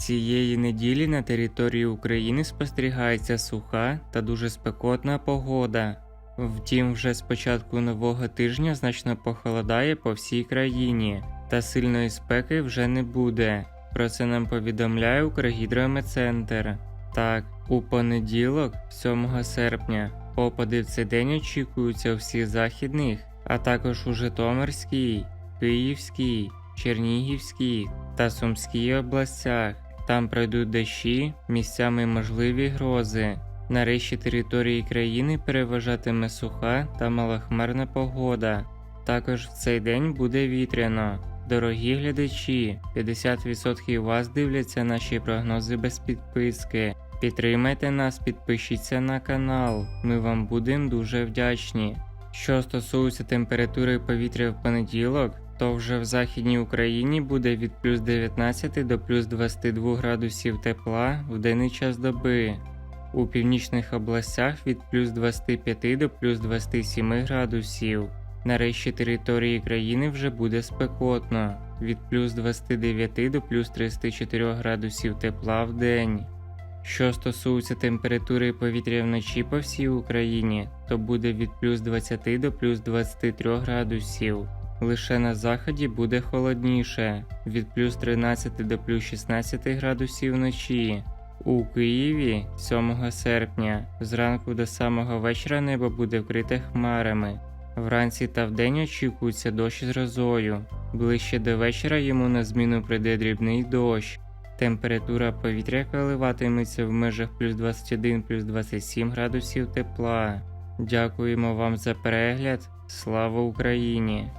Цієї неділі на території України спостерігається суха та дуже спекотна погода. Втім, вже з початку нового тижня значно похолодає по всій країні, та сильної спеки вже не буде. Про це нам повідомляє Укргідрометцентр. Так, у понеділок, 7 серпня, опади в цей день очікуються у всіх західних, а також у Житомирській, Київській, Чернігівській та Сумській областях. Там пройдуть дощі, місцями можливі грози. На решті території країни переважатиме суха та малохмарна погода. Також в цей день буде вітряно. Дорогі глядачі, 50% вас дивляться наші прогнози без підписки. Підтримайте нас, підпишіться на канал. Ми вам будемо дуже вдячні. Що стосується температури повітря в понеділок, то вже в Західній Україні буде від плюс 19 до плюс 22 градусів тепла в денний час доби. У північних областях від плюс 25 до плюс 27 градусів. На решті території країни вже буде спекотно від плюс 29 до плюс 34 градусів тепла в день. Що стосується температури повітря вночі по всій Україні, то буде від плюс 20 до плюс 23 градусів. Лише на заході буде холодніше від плюс 13 до плюс 16 градусів вночі. У Києві 7 серпня зранку до самого вечора небо буде вкрите хмарами. Вранці та вдень очікується дощ з грозою. Ближче до вечора йому на зміну прийде дрібний дощ. Температура повітря коливатиметься в межах плюс 21 плюс 27 градусів тепла. Дякуємо вам за перегляд. Слава Україні!